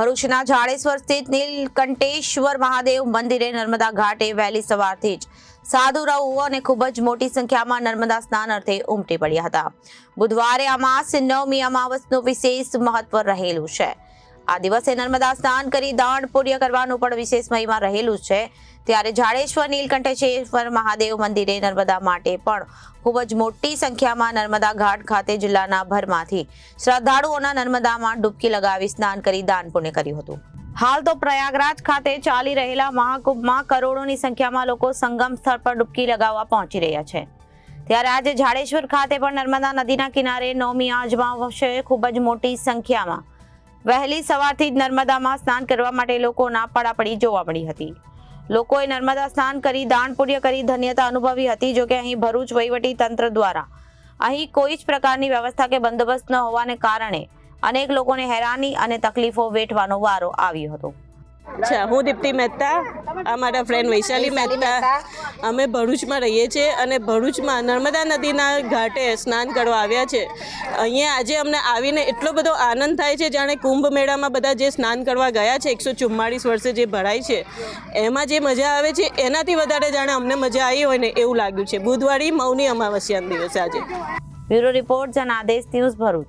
ભરૂચના જાડેશ્વર સ્થિત નીલકંઠેશ્વર મહાદેવ મંદિરે નર્મદા ઘાટે વહેલી સવારથી જ સાધુરાઓ અને ખૂબ જ મોટી સંખ્યામાં નર્મદા સ્નાન અર્થે ઉમટી પડ્યા હતા. બુધવારે અમાસ નવમી અમાવસનું વિશેષ મહત્વ રહેલું છે. આ દિવસે નર્મદા સ્નાન કરી દાન પુણ્ય કરવાનું પણ વિશેષ મહિમા રહેલું છે. ત્યારે જાડેશ્વર, નીલકંઠેશ્વર મહાદેવ મંદિરે નર્મદા માટે પણ ખૂબ જ મોટી સંખ્યામાં નર્મદા ઘાટ ખાતે જિલ્લાના ભરમાંથી શ્રદ્ધાળુઓના નર્મદામાં ડૂબકી લગાવી સ્નાન કરી દાન પુણ્ય કર્યું હતું. હાલ તો પ્રયાગરાજ ખાતે ચાલી રહેલા મહાકુંભમાં કરોડોની સંખ્યામાં લોકો સંગમ સ્થળ પર ડૂબકી લગાવવા પહોંચી રહ્યા છે. ત્યારે આજે જાડેશ્વર ખાતે પણ નર્મદા નદીના કિનારે નવમી આજમાં વર્ષે ખૂબ જ મોટી સંખ્યામાં વહેલી સવારથી જ નર્મદામાં સ્નાન કરવા માટે લોકોના પડાપડી જોવા મળી હતી. લોકોએ નર્મદા સ્નાન કરી, દાન પુણ્ય કરી, ધન્યતા અનુભવી હતી, જોકે અહીં ભરૂચ વહીવટી તંત્ર દ્વારા અહીં કોઈ જ પ્રકારની વ્યવસ્થા કે બંદોબસ્ત ન હોવાને કારણે અનેક લોકોને હેરાની અને તકલીફો વેઠવાનો વારો આવ્યો હતો. અચ્છા હું દીપ્તિ મહેતા આ મારા ફ્રેન્ડ વૈશાલી મહેતા. અમે ભરૂચમાં રહીએ છીએ અને ભરૂચમાં નર્મદા નદીના ઘાટે સ્નાન કરવા આવ્યા છે. અહીંયા આજે અમને આવીને એટલો બધો આનંદ થાય છે જાણે કુંભ મેળામાં બધા જે સ્નાન કરવા ગયા છે એકસો ચુમ્માળીસ વર્ષે જે ભરાય છે એમાં જે મજા આવે છે એનાથી વધારે જાણે અમને મજા આવી હોય ને એવું લાગ્યું છે. બુધવારી મૌની અમાવસ્યાના દિવસે આજે. Bureau report Janadesh news Bharuch.